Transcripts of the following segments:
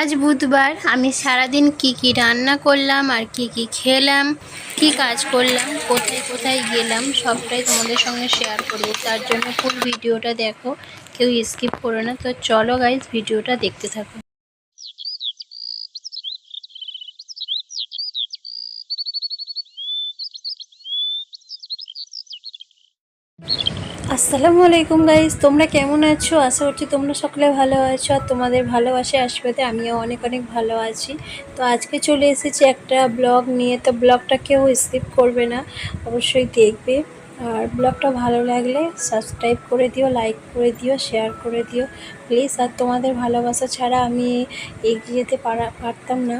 আজ বুধবার আমি সারাদিন কি কি রান্না করলাম আর কি কি খেলাম, কি কাজ করলাম, কোথায় কোথায় গেলাম, সবটাই তোমাদের সঙ্গে শেয়ার করব। তার জন্য ফুল ভিডিওটা দেখো, কেউ স্কিপ করো না। তো চলো গাইজ ভিডিওটা দেখতে থাকো। আসসালামু আলাইকুম গাইজ তোমরা কেমন আছো? আশা করছি তোমরা সকলে ভালো আছো আর তোমাদের ভালোবাসে আসবেতে আমিও অনেক অনেক ভালো আছি। তো আজকে চলে এসেছি একটা ব্লগ নিয়ে, তো ব্লগটা কেউ স্কিপ করবে না, অবশ্যই দেখবে। আর ব্লগটা ভালো লাগলে সাবস্ক্রাইব করে দিও লাইক করে দিও শেয়ার করে দিও। প্লিজ আর তোমাদের ভালোবাসা ছাড়া আমি এগিয়ে যেতে পারা পারতাম না।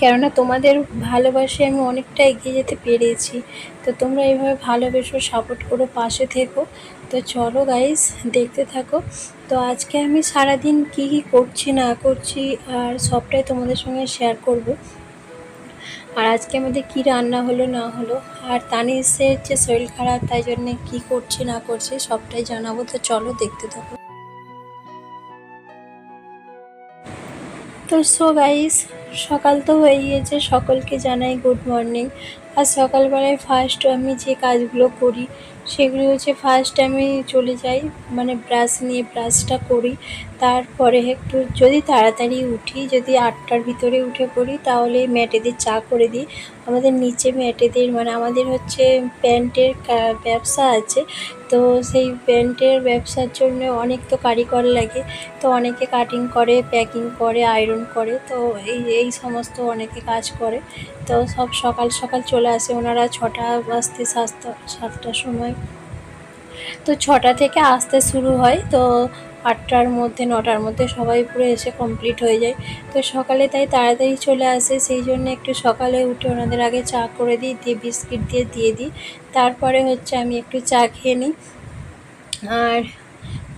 কেননা তোমাদের ভালোবাসে আমি অনেকটা এগিয়ে যেতে পেরেছি। তো তোমরা এইভাবে ভালোবেসো সাপোর্ট করো, পাশে থেকো। তো চলো গাইস দেখতে থাকো। তো আজকে আমি সারাদিন কি কি করছি, না করছি, আর সবটাই তোমাদের সঙ্গে শেয়ার করব। আর আজকে আমাদের কি রান্না হলো, না হলো, আর তানিসের যে শরীর খারাপ, তাই জন্যে কী করছি, না করছি, সবটাই জানাব। তো চলো দেখতে থাকো। তো সো গাইস সকাল তো হয়ে গিয়েছে, সকলকে জানাই গুড মর্নিং আর সকালবেলায় ফার্স্ট আমি যে কাজগুলো করি, সেগুলি হচ্ছে ফার্স্ট আমি চলে যাই মানে ব্রাশ নিয়ে ব্রাশটা করি। তারপরে একটু যদি তাড়াতাড়ি উঠি, যদি আটটার ভিতরে উঠে পড়ি, তাহলে ম্যাটেদের চা করে দিই। আমাদের নিচে ম্যাটেদের মানে আমাদের হচ্ছে প্যান্টের ব্যবসা আছে। তো সেই প্যান্টের ব্যবসার জন্য অনেক তো কারিগর লাগে। তো অনেকে কাটিং করে প্যাকিং করে আয়রন করে। তো এই এই সমস্ত অনেকে কাজ করে। তো সব সকাল সকাল চলে আসে। ওনারা ছটা বাজতে সাতটা, সাতটার সময়। তো ছটা থেকে আসতে শুরু হয়। তো আটটার মধ্যে, নটার মধ্যে সবাই পুরো এসে কমপ্লিট হয়ে যায়। তো সকালে তাই তাড়াতাড়ি চলে আসে, সেই জন্য একটু সকালে উঠে ওনাদের আগে চা করে দিই, দিয়ে বিস্কিট দিয়ে দিয়ে দিই। তারপরে হচ্ছে আমি একটু চা খেয়ে নিই। আর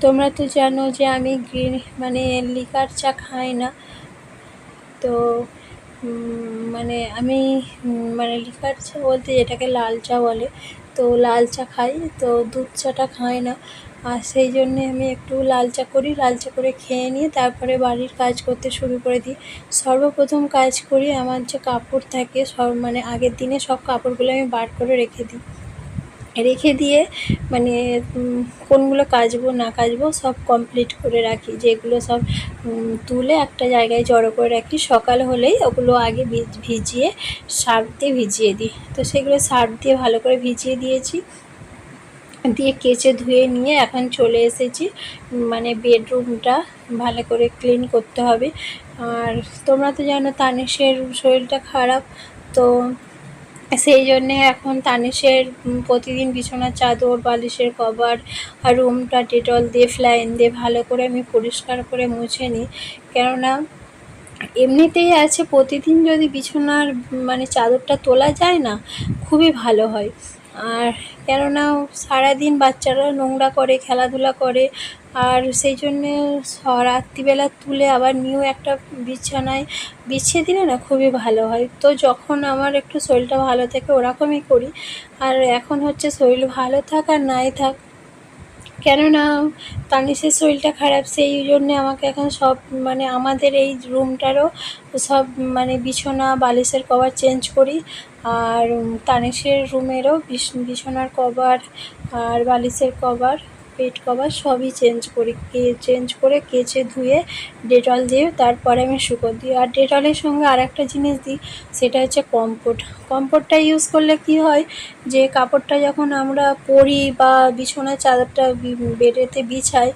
তোমরা তো জানো যে আমি গ্রিন মানে লিকার চা খাই না। তো মানে আমি মানে লিকার চা বলতে যেটাকে লাল চা বলে, তো লাল চা খাই। তো দুধ চাটা খাই না। আর সেই জন্যে আমি একটু লাল চা করি। লাল চা করে খেয়ে নিয়ে তারপরে বাড়ির কাজ করতে শুরু করে দিই। সর্বপ্রথম কাজ করি আমার যে কাপড় থাকে, সব মানে আগের দিনে সব কাপড়গুলো আমি বার করে রেখে দিই। রেখে দিয়ে মানে কোনগুলো কাচবো, না কাচবো সব কমপ্লিট করে রাখি। যেগুলো সব তুলে একটা জায়গায় জড়ো করে রাখি। সকাল হলেই ওগুলো আগে ভিজিয়ে, সার্ফ দিয়ে ভিজিয়ে দিই। তো সেগুলো সার্ফ দিয়ে ভালো করে ভিজিয়ে দিয়েছি। দিয়ে কেচে ধুয়ে নিয়ে এখন চলে এসেছি। মানে বেডরুমটা ভালো করে ক্লিন করতে হবে। আর তোমরা তো জানো তানিশের শরীরটা খারাপ, তো সেই জন্যে এখন তানিশের প্রতিদিন বিছানার চাদর, বালিশের কভার আর রুমটা ডেটল দিয়ে, ফ্লাইন দিয়ে ভালো করে আমি পরিষ্কার করে মুছে নিই। কেননা এমনিতেই আছে, প্রতিদিন যদি বিছানার মানে চাদরটা তোলা যায় না, খুবই ভালো হয়। আর কেননা সারাদিন বাচ্চারা নোংরা করে, খেলাধুলা করে, আর সেই জন্য রাত্রিবেলা তুলে আবার নিউ একটা বিছানায় বিছিয়ে দিলে না খুবই ভালো হয়। তো যখন আমার একটু শরীরটা ভালো থাকে ওরকমই করি। আর এখন হচ্ছে শরীর ভালো থাক আর নাই থাক কেননা তানিশের শরীরটা খারাপ, সেই জন্যে আমাকে এখন সব মানে আমাদের এই রুমটারও সব মানে বিছানা, বালিশের কভার চেঞ্জ করি। আর তানিশের রুমেরও বিছানার কভার আর বালিশের কভার। বেড কভার সবই চেঞ্জ করি, কে চেঞ্জ করে কেচে ধুয়ে ডেটল দিয়ে তারপরে আমি শুকো দিই। আর ডেটলের সঙ্গে আর একটা জিনিস দিই, সেটা হচ্ছে কম্পোর্ট কম্পোর্টটা ইউজ করলে কি হয় যে, কাপড়টা যখন আমরা পরি বা বিছানার চাদরটা বেডেতে বিছাই,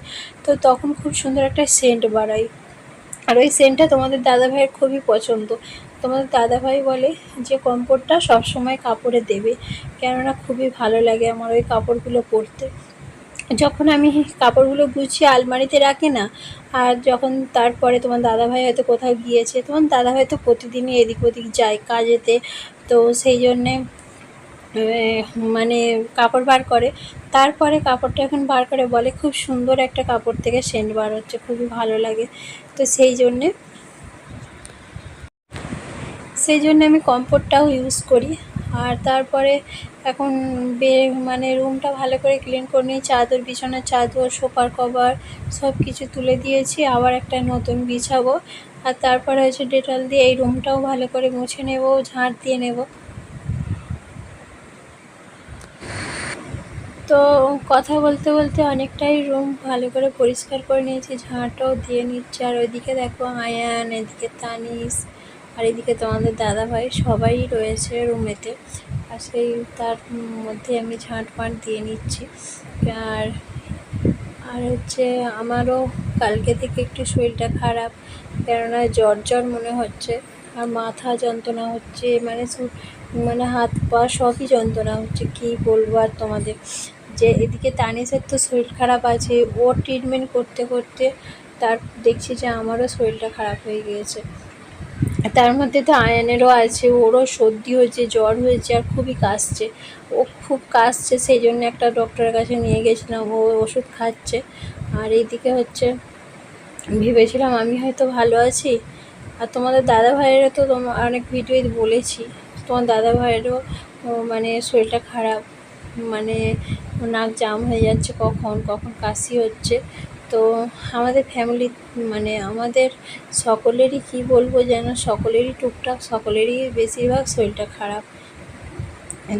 তো তখন খুব সুন্দর একটা সেন্ট বাড়াই। আর ওই সেন্টটা তোমাদের দাদাভাইয়ের খুবই পছন্দ। তোমাদের দাদাভাই বলে যে কম্পোর্টটা সবসময় কাপড়ে দেবে, কেননা খুবই ভালো লাগে আমার ওই কাপড়গুলো পরতে। যখন আমি কাপড়গুলো গুছিয়ে আলমারিতে রাখি না, আর যখন তারপরে তোমার দাদাভাই হয়তো কোথাও গিয়েছে তোমার দাদাভাই তো প্রতিদিনই এদিক ওদিক যায় কাজেতে। তো সেই জন্যে মানে কাপড় বার করে। তারপরে কাপড়টা এখন বার করে বলে, খুব সুন্দর একটা কাপড় থেকে সেন্ট বার হচ্ছে, খুবই ভালো লাগে। তো সেই জন্যে, সেই জন্য আমি কম্পোর্টটাও ইউজ করি। আর তারপরে এখন বে মানে রুমটা ভালো করে ক্লিন করে নিয়ে চাদর, বিছানার চাদর, সোফার কভার সব কিছু তুলে দিয়েছি। আবার একটা নতুন বিছাবো। আর তারপরে হচ্ছে ডেটল দিয়ে এই রুমটাও ভালো করে মুছে নেব, ঝাঁট দিয়ে নেব। তো কথা বলতে বলতে অনেকটাই রুম ভালো করে পরিষ্কার করে নিয়েছি, ঝাঁটও দিয়ে নিচ্ছে। আর ওইদিকে দেখো আয়ান, এদিকে তানিস আর এদিকে তোমাদের দাদা ভাই সবাই রয়েছে রুমেতে। আর সেই তার মধ্যে আমি ঝাঁট ফাঁট দিয়ে নিচ্ছি। আর আর হচ্ছে আমারও কালকে থেকে একটু শরীরটা খারাপ, কেননা জ্বর জ্বর মনে হচ্ছে। আর মাথা যন্ত্রণা হচ্ছে মানে মানে হাত পা সবই যন্ত্রণা হচ্ছে, কী বলব আর তোমাদের? যে এদিকে তানিসের তো শরীর খারাপ আছে ও ট্রিটমেন্ট করতে করতে তার দেখছি যে আমারও শরীরটা খারাপ হয়ে গিয়েছে। তার মধ্যে তো আয়ানেরও আছে, ওরও সর্দি হয়েছে, জ্বর হয়েছে আর খুবই কাশছে। ও খুব কাশছে, সেই জন্য একটা ডক্টরের কাছে নিয়ে গেছিলাম, ও ওষুধ খাচ্ছে। আর এইদিকে হচ্ছে, ভেবেছিলাম আমি হয়তো ভালো আছি। আর তোমাদের দাদা ভাইয়েরও তো তোমার অনেক ভিডিওই বলেছি। তোমার দাদা ভাইয়েরও মানে শরীরটা খারাপ মানে নাক জাম হয়ে যাচ্ছে কখন কখন কাশি হচ্ছে। তো আমাদের ফ্যামিলি মানে আমাদের সকলেরই কি বলব যেন সকলেরই টুকটাক সকলেরই বেশিরভাগ শরীরটা খারাপ।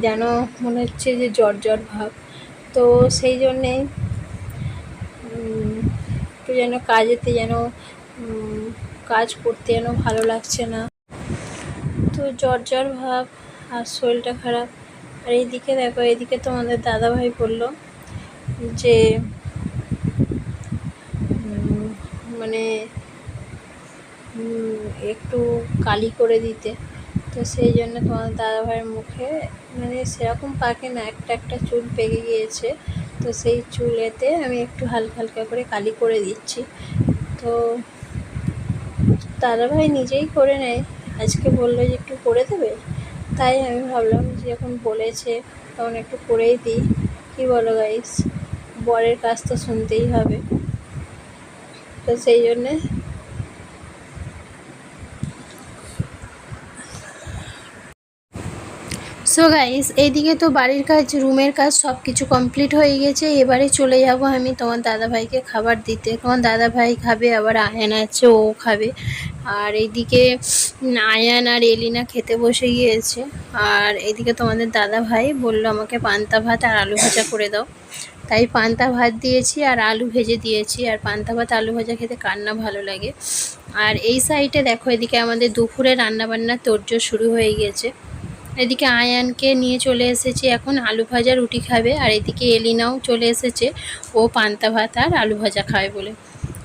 যেন মনে হচ্ছে যে জ্বর জ্বর ভাব। তো সেই জন্যেই উম, একটু যেন কাজেতে যেন কাজ করতে যেন ভালো লাগছে না। তো জ্বর জ্বর ভাব আর শরীরটা খারাপ। আর এইদিকে দেখো এদিকে তোমাদের দাদাভাই বলল যে মানে একটু কালি করে দিতে। তো সেই জন্য তোমার দাদাভাইয়ের মুখে মানে সেরকম পাকে না, একটা একটা চুল পেকে গিয়েছে। তো সেই চুলেতে আমি একটু হালকা হালকা করে কালি করে দিচ্ছি। তো দাদাভাই নিজেই করে নেয়। আজকে বলল যে একটু করে দেবে? তাই আমি ভাবলাম যে যখন বলেছে, তখন একটু করেই দিই। কী বলো গাইস বরের কাজ তো শুনতেই হবে। তো সেই জন্যে। সো গাইস এইদিকে তো বাড়ির কাজ, রুমের কাজ সব কিছু কমপ্লিট হয়ে গেছে। এবারে চলে যাব আমি তোমার দাদাভাইকে খাবার দিতে। তোমার দাদাভাই খাবে, আবার আয়ান আছে, ও খাবে। আর এইদিকে আয়ান আর এলিনা খেতে বসে গিয়েছে। আর এইদিকে তোমাদের দাদাভাই বলল, আমাকে পান্তা ভাত আর আলু ভাজা করে দাও। তাই পান্তা ভাত দিয়েছি আর আলু ভেজে দিয়েছি। আর পান্তা ভাত, আলু ভাজা খেতে কান্না ভালো লাগে। আর এই সাইডে দেখো, এদিকে আমাদের দুপুরে রান্নাবান্না তোড়জোড় শুরু হয়ে গিয়েছে। এদিকে আয়ানকে নিয়ে চলে এসেছি, এখন আলু ভাজা রুটি খাবে। আর এদিকে এলিনাও চলে এসেছে, ও পান্তা ভাত আর আলু ভাজা খাবে বলে।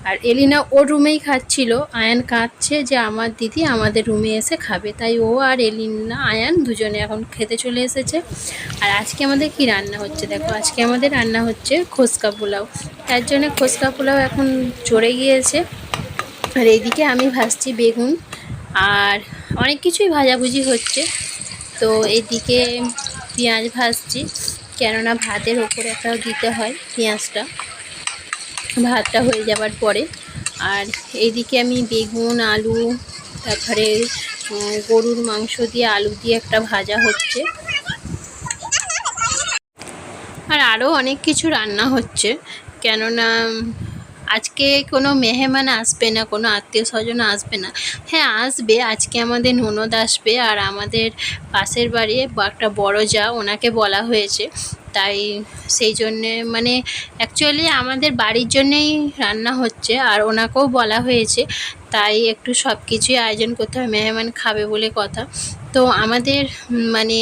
আর এলিনা ওর রুমেই খাচ্ছিল। আয়ান কাঁদছে যে আমার দিদি আমাদের রুমে এসে খাবে। তাই ও আর এলিনা, আয়ান দুজনে এখন খেতে চলে এসেছে। আর আজকে আমাদের কি রান্না হচ্ছে দেখো? আজকে আমাদের রান্না হচ্ছে খোসকা পোলাও। তার জন্য খোসকা পোলাও এখন চড়ে গিয়েছে। আর এইদিকে আমি ভাজছি বেগুন। আর অনেক কিছুই ভাজাভুজি হচ্ছে। তো এদিকে পেঁয়াজ ভাজছি। কেননা ভাতের ওপরে একটা দিতে হয় পেঁয়াজটা। ভাতটা হয়ে যাওয়ার পরে। আর এইদিকে আমি বেগুন, আলু, তারপরে গরুর মাংস দিয়ে আলু দিয়ে একটা ভাজা হচ্ছে। আর আরও অনেক কিছু রান্না হচ্ছে। কেননা আজকে কোনো মেহমান আসবে না, কোনো আত্মীয় স্বজন আসবে না। হ্যাঁ আসবে। আজকে আমাদের ননদ আসবে আর আমাদের পাশের বাড়ি একটা বড় যা ওনাকে বলা হয়েছে। তাই সেই জন্যে মানে অ্যাকচুয়ালি আমাদের বাড়ির জন্যেই রান্না হচ্ছে আর ওনাকেও বলা হয়েছে। তাই একটু সব কিছুই আয়োজন করতে হবে। মেহমান খাবে বলে কথা। তো আমাদের মানে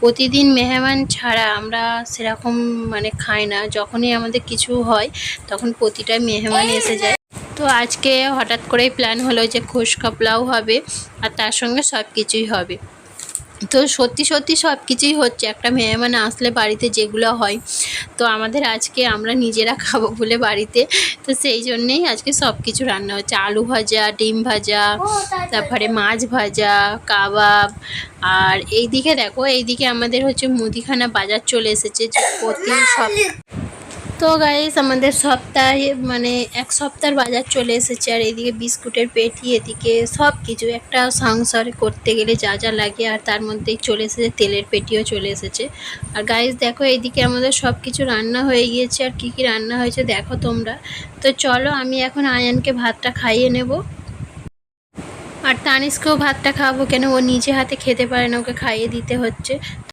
প্রতিদিন মেহমান ছাড়া আমরা সেরকম মানে খাই না। যখনই আমাদের কিছু হয়, তখন প্রতিটা মেহমান এসে যায়। তো আজকে হঠাৎ করেই প্ল্যান হলো যে খোস কাপলাও হবে আর তার সঙ্গে সব কিছুই হবে। তো সত্যি সত্যি সব কিছুই হচ্ছে। একটা মেহমান আসলে বাড়িতে যেগুলো হয় তো আমাদের আজকে আমরা নিজেরা খাব বলে বাড়িতে। তো সেই জন্যেই আজকে সব কিছু রান্না হচ্ছে। আলু ভাজা ডিম ভাজা তারপরে? মাছ ভাজা কাবাব আর এইদিকে দেখো এইদিকে আমাদের হচ্ছে মুদিখানা বাজার চলে এসেছে। প্রতি সব তো গাইস আমাদের সপ্তাহে মানে এক সপ্তাহের বাজার চলে এসেছে, আর এদিকে বিস্কুটের পেটি, এদিকে সব কিছু একটা সংসার করতে গেলে যা যা লাগে, আর তার মধ্যেই চলে এসেছে, তেলের পেটিও চলে এসেছে। আর গাইস দেখো এইদিকে আমাদের সব কিছু রান্না হয়ে গিয়েছে, আর কি কি রান্না হয়েছে দেখো তোমরা। তো চলো আমি এখন আয়ানকে ভাতটা খাইয়ে নেব। আর তানিসকেও ভাতটা খাওয়াবো, কেন ও নিজে হাতে খেতে পারে না, ওকে খাইয়ে দিতে হচ্ছে।